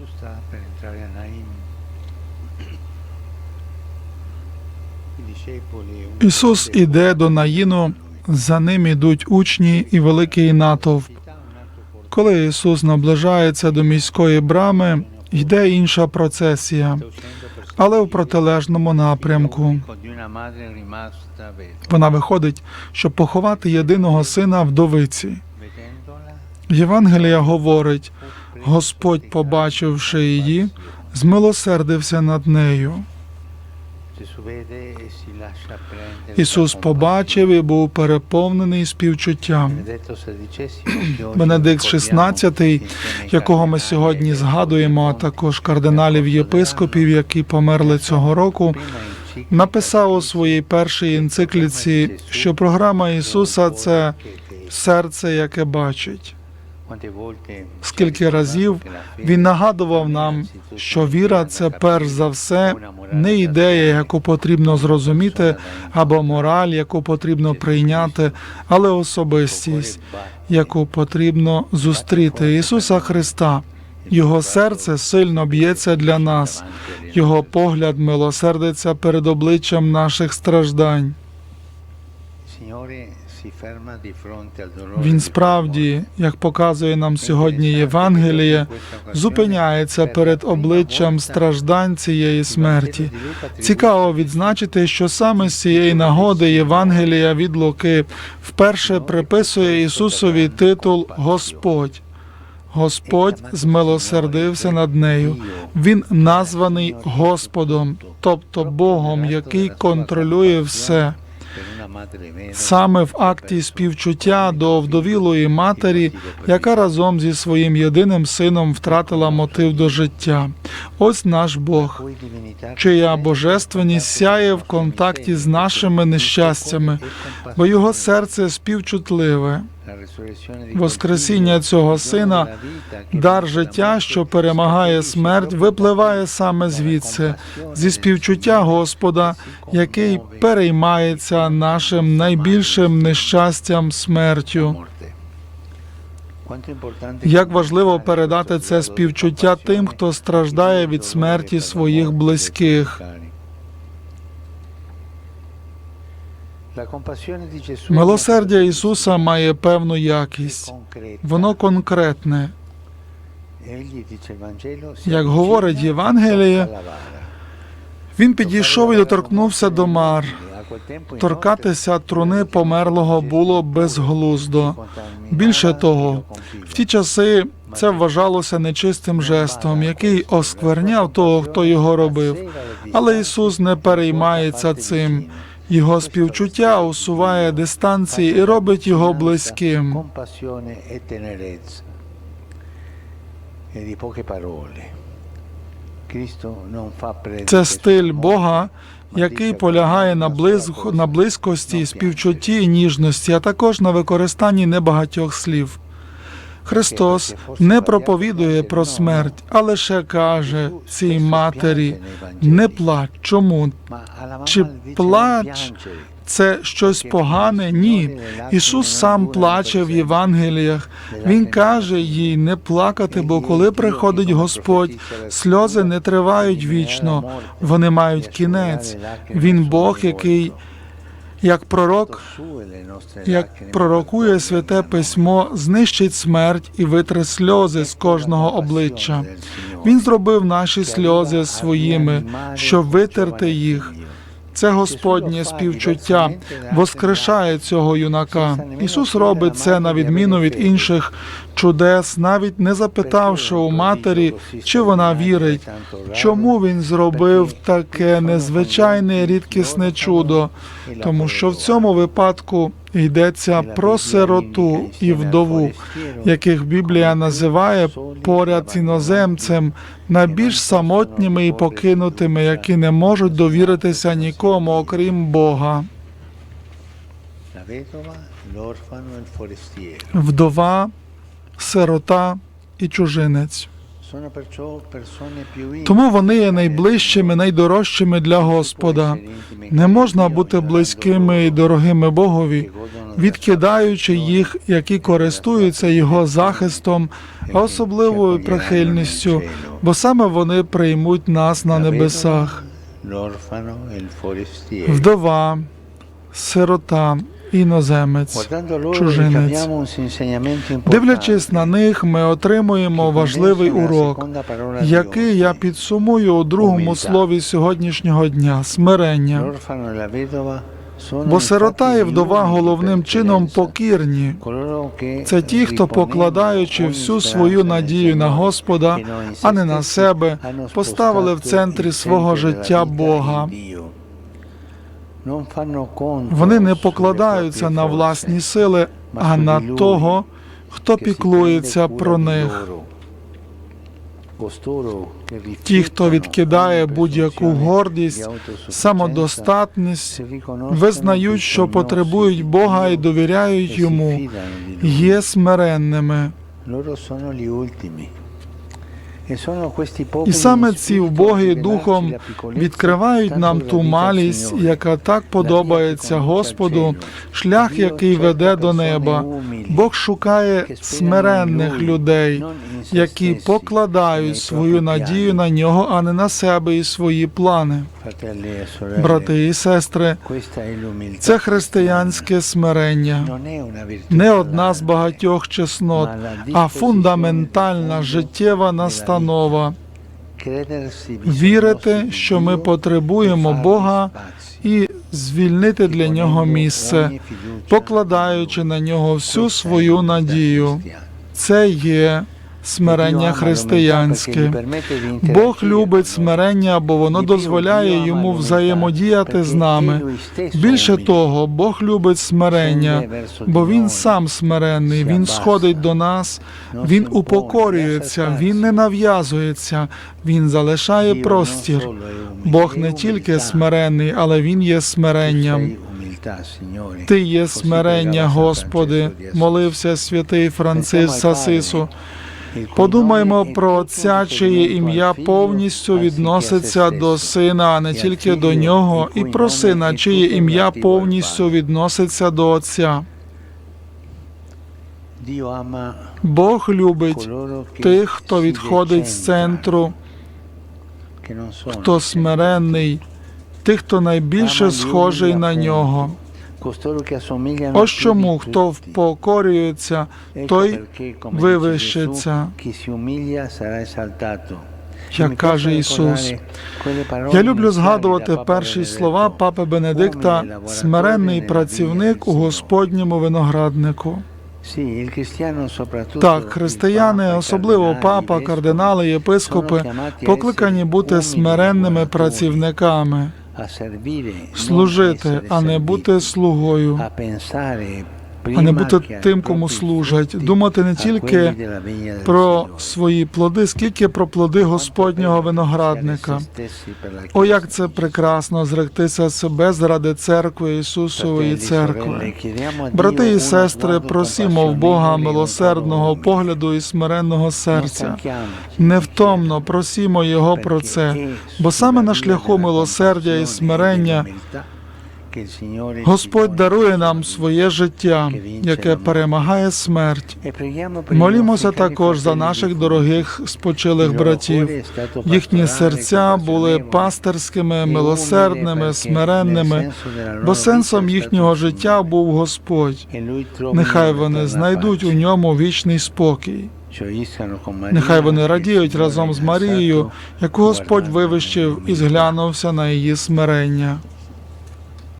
Gesù sta per entrare a Naim. Ісус іде до Наїну, за ним ідуть учні і великий натовп. Коли Ісус наближається до міської брами, йде інша процесія, але в протилежному напрямку. Вона виходить, щоб поховати єдиного сина вдовиці. Євангелія говорить: Господь, побачивши її, змилосердився над нею. Ісус побачив і був переповнений співчуттям. Бенедикт XVI, якого ми сьогодні згадуємо, а також кардиналів єпископів, які померли цього року, написав у своїй першій енцикліці, що програма Ісуса це серце, яке бачить. Скільки разів Він нагадував нам, що віра це перш за все не ідея, яку потрібно зрозуміти, або мораль, яку потрібно прийняти, але особистість, яку потрібно зустріти Ісуса Христа. Його серце сильно б'ється для нас, його погляд милосердиться перед обличчям наших страждань. Він справді, як показує нам сьогодні Євангеліє, зупиняється перед обличчям страждань цієї смерті. Цікаво відзначити, що саме з цієї нагоди Євангелія від Луки вперше приписує Ісусові титул Господь. Господь змилосердився над нею. Він названий Господом, тобто Богом, який контролює все. Саме в акті співчуття до вдовілої матері, яка разом зі своїм єдиним сином втратила мотив до життя. Ось наш Бог, чия божественність сяє в контакті з нашими нещастями, бо його серце співчутливе. Воскресіння цього сина, дар життя, що перемагає смерть, випливає саме звідси, зі співчуття Господа, який переймається нашим найбільшим нещастям смертю. Як важливо передати це співчуття тим, хто страждає від смерті своїх близьких. Милосердя Ісуса має певну якість. Воно конкретне. як говорить Євангеліє, Він підійшов і доторкнувся до мар. Торкатися труни померлого було безглуздо. Більше того, в ті часи це вважалося нечистим жестом, який оскверняв того, хто його робив. Але Ісус не переймається цим. Його співчуття усуває дистанції і робить його близьким. Це стиль Бога, який полягає на близ... на близькості, співчутті і ніжності, а також на використанні небагатьох слів. Христос не проповідує про смерть, а лише каже цій матері: не плач. Чому? Чи плач це щось погане? Ні. Ісус сам плаче в Євангеліях. Він каже їй не плакати, бо коли приходить Господь, сльози не тривають вічно, вони мають кінець. Він Бог, який, як пророк, як пророкує святе письмо, знищить смерть і витре сльози з кожного обличчя. Він зробив наші сльози своїми, щоб витерти їх. Це Господнє співчуття. Воскрешає цього юнака. Ісус робить це на відміну від інших чудес, навіть не запитавши у матері, чи вона вірить, чому він зробив таке незвичайне рідкісне чудо, тому що в цьому випадку йдеться про сироту і вдову, яких Біблія називає поряд з іноземцем найбільш самотніми і покинутими, які не можуть довіритися нікому, окрім Бога. Вдова, сирота і чужинець. Тому вони є найближчими, найдорожчими для Господа. Не можна бути близькими і дорогими Богові, відкидаючи їх, які користуються його захистом, а особливою прихильністю, бо саме вони приймуть нас на небесах. E. Вдова, сирота, іноземець. Чужинець. Дивлячись на них, ми отримуємо важливий урок, який я підсумую у другому слові сьогоднішнього дня смирення. E Бо сирота і вдова головним чином покірні. Це ті, хто, покладаючи всю свою надію на Господа, а не на себе, поставили в центрі свого життя Бога. Вони не покладаються на власні сили, а на того, хто піклується про них. Ті, хто відкидає будь-яку гордість, самодостатність, визнають, що потребують Бога і довіряють e йому, є смиренними. І саме ці вбогі духом відкривають нам ту малість, яка так подобається Господу, шлях, який веде до неба. Бог шукає смиренних людей, які покладають свою надію на нього, а не на себе і свої плани. Брати і сестри, це християнське смирення. Не одна з багатьох чеснот, а фундаментальна життєва настанова. Credersi Вірити, що ми потребуємо Бога і звільнити для нього місце, покладаючи на нього всю свою надію. Це є смирення християнське. Бог любить смирення, бо воно дозволяє йому взаємодіяти з нами. Більше того, Бог любить смирення, бо Він сам смиренний, Він сходить до нас, Він упокорюється, Він не нав'язується, Він залишає простір. Бог не тільки смиренний, але Він є смиренням. Ти є смирення, Господи, молився святий Францис Сасису. Подумаймо про Отця, чиє ім'я повністю відноситься до Сина, а не тільки до нього, і про Сина, чиє ім'я повністю відноситься до Отця. Бог любить тих, хто відходить з центру, хто смиренний, тих, хто найбільше схожий на нього. Ось чому хто впокорюється, той вивищиться, як каже Ісус. Я люблю згадувати перші слова папи Бенедикта смиренний працівник у Господньому винограднику. Так, християни, особливо папа, кардинали, єпископи, покликані бути смиренними працівниками, служити, а не бути слугою, а не бути тим, кому служать, думати не тільки про свої плоди, скільки про плоди Господнього виноградника. О, як це прекрасно зректися себе заради церкви Ісусової церкви. Брати і сестри, просімо в Бога милосердного погляду і смиренного серця. Невтомно просімо Його про це, бо саме на шляху милосердя і смирення Господь дарує нам своє життя, яке перемагає смерть. Молімося також за наших дорогих спочилих братів. Їхні серця були пастирськими, милосердними, смиренними, бо сенсом їхнього життя був Господь. Нехай вони знайдуть у ньому вічний спокій. Нехай вони радіють разом з Марією, яку Господь вивищив і зглянувся на її смирення.